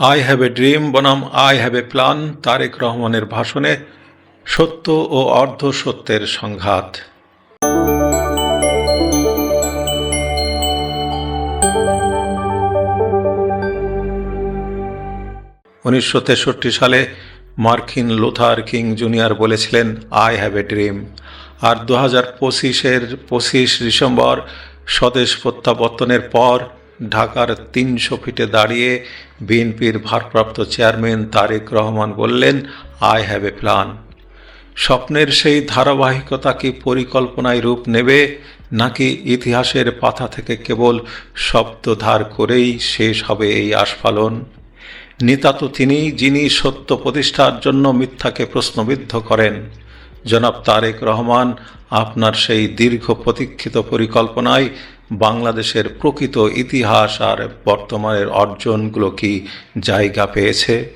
I have a dream বনাম, I have a plan, Tarique রহমানের ভাষণে সত্য ও অর্ধ সত্যের সংঘাত। উনিশশো তেষট্টি সালে মার্কিন লোথার কিং জুনিয়র বলেছিলেন, আই হ্যাভ এ ড্রিম। আর দু হাজার পঁচিশের পঁচিশ ডিসেম্বর স্বদেশ প্রত্যাবর্তনের পর ঢাকার তিনশো ফিটে দাঁড়িয়ে বিএনপির ভারপ্রাপ্ত চেয়ারম্যান তারেক রহমান বললেন, আই হ্যাভ এ প্ল্যান। স্বপ্নের সেই ধারাবাহিকতা কি পরিকল্পনায় রূপ নেবে, নাকি ইতিহাসের পাতা থেকে কেবল শব্দধার করেই শেষ হবে এই আস্ফালন? নেতা তো তিনি, যিনি সত্য প্রতিষ্ঠার জন্য মিথ্যাকে প্রশ্নবিদ্ধ করেন। জনাব তারেক রহমান, আপনার সেই দীর্ঘ প্রতীক্ষিত পরিকল্পনায় বাংলাদেশের প্রকৃত ইতিহাস আর বর্তমানের অর্জনগুলো কি জায়গা পেয়েছে?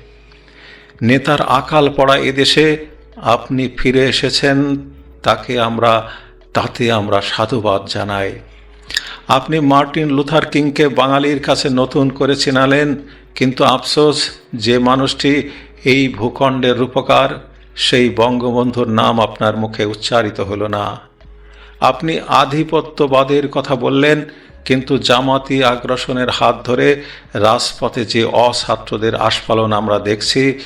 নেতার আকাল পড়া এদেশে আপনি ফিরে এসেছেন, তাকে আমরা, তাতে আমরা সাধুবাদ জানাই। আপনি মার্টিন লুথার কিংকে বাঙালির কাছে নতুন করে চিনালেন, কিন্তু আফসোস, যে মানুষটি এই ভূখণ্ডের রূপকার, সেই বঙ্গবন্ধুর নাম আপনার মুখে উচ্চারিত হলো না। আপনি আধিপত্যবাদের কথা বললেন, কিন্তু জামাতি আগ্রাসনের হাত ধরে রাজপথে যে অছাত্রদের আস্ফালন আমরা দেখছি,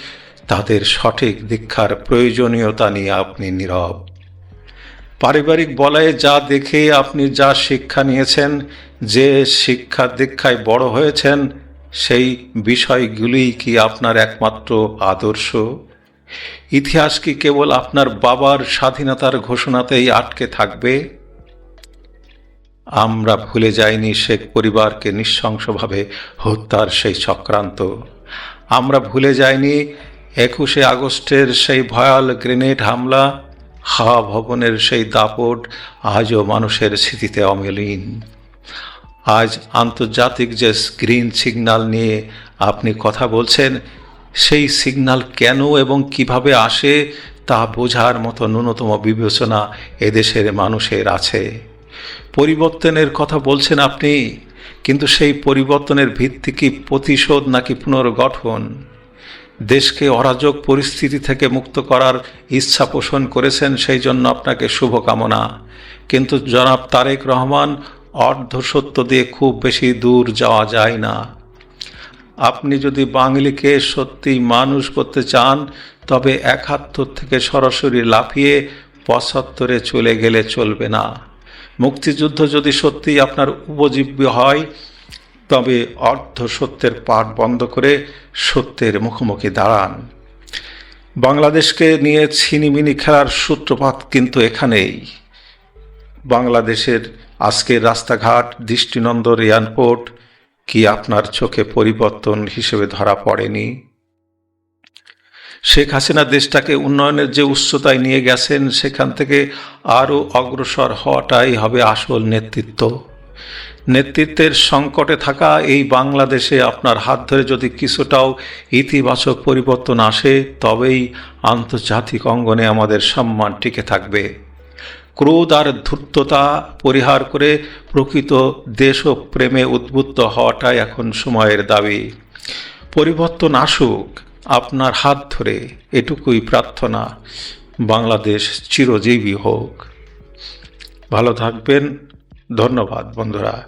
তাদের সঠিক দীক্ষার প্রয়োজনীয়তা নিয়ে আপনি নীরব। পারিবারিক বলয়ে যা দেখে আপনি যা শিক্ষা নিয়েছেন, যে শিক্ষা দীক্ষায় বড় হয়েছেন, সেই বিষয়গুলিই কি আপনার একমাত্র আদর্শ? ইতিহাস কি কেবল আপনার বাবার স্বাধীনতার ঘোষণাতেই আটকে থাকবে? আমরা ভুলে যাইনি শেখ পরিবারকে নৃশংসভাবে হত্যার সেই চক্রান্ত। আমরা ভুলে যাইনি একুশে আগস্টের সেই ভয়াল গ্রেনেড হামলা, হাওয়া ভবনের সেই দাপট আজও মানুষের স্মৃতিতে অমেলীন। আজ আন্তর্জাতিক যে গ্রিন সিগন্যাল নিয়ে আপনি কথা বলছেন সেই সিগন্যাল কেন এবং কীভাবে আসে তা বোঝার মতো ন্যূনতম বিবেচনা এদেশের মানুষের আছে। পরিবর্তনের কথা বলছেন আপনি, কিন্তু সেই পরিবর্তনের ভিত্তি কি প্রতিশোধ নাকি পুনর্গঠন? দেশকে অরাজক পরিস্থিতি থেকে মুক্ত করার ইচ্ছা পোষণ করেছেন সেই জন্য আপনাকে শুভকামনা। কিন্তু জনাব তারেক রহমান অর্ধসত্য দিয়ে খুব বেশি দূর যাওয়া যায় না। আপনি যদি বাঙালিকে সত্যি মানুষ করতে চান, তবে একাত্তর থেকে সরাসরি লাফিয়ে পঁচাত্তরে চলে গেলে চলবে না। মুক্তিযুদ্ধ যদি সত্যি আপনার উপজীব্য হয়, তবে অর্ধ সত্যের পাঠ বন্ধ করে সত্যের মুখোমুখি দাঁড়ান। বাংলাদেশকে নিয়ে ছিনিমিনি খেলার সূত্রপাত কিন্তু এখানেই। বাংলাদেশের আজকের রাস্তাঘাট, দৃষ্টিনন্দন এয়ারপোর্ট কি আপনার চোখে পরিবর্তন হিসেবে ধরা পড়েনি? শেখ হাসিনা দেশটাকে উন্নয়নের যে উচ্চতায় নিয়ে গেছেন, সেখান থেকে আরও অগ্রসর হওয়াটাই হবে আসল নেতৃত্ব। নেতৃত্বের সংকটে থাকা এই বাংলাদেশে আপনার হাত ধরে যদি কিছুটাও ইতিবাচক পরিবর্তন আসে, তবেই আন্তর্জাতিক অঙ্গনে আমাদের সম্মান টিকে থাকবে। ক্রোধ আর ধূর্ততা পরিহার করে প্রকৃত দেশপ্রেমে উদ্বুদ্ধ হওয়াটাই এখন সময়ের দাবি। পরিবর্তন আসুক, আপনার হাত ধরে এটুকুই প্রার্থনা। বাংলাদেশ চিরজীবী হোক। ভালো থাকবেন। ধন্যবাদ বন্ধুরা।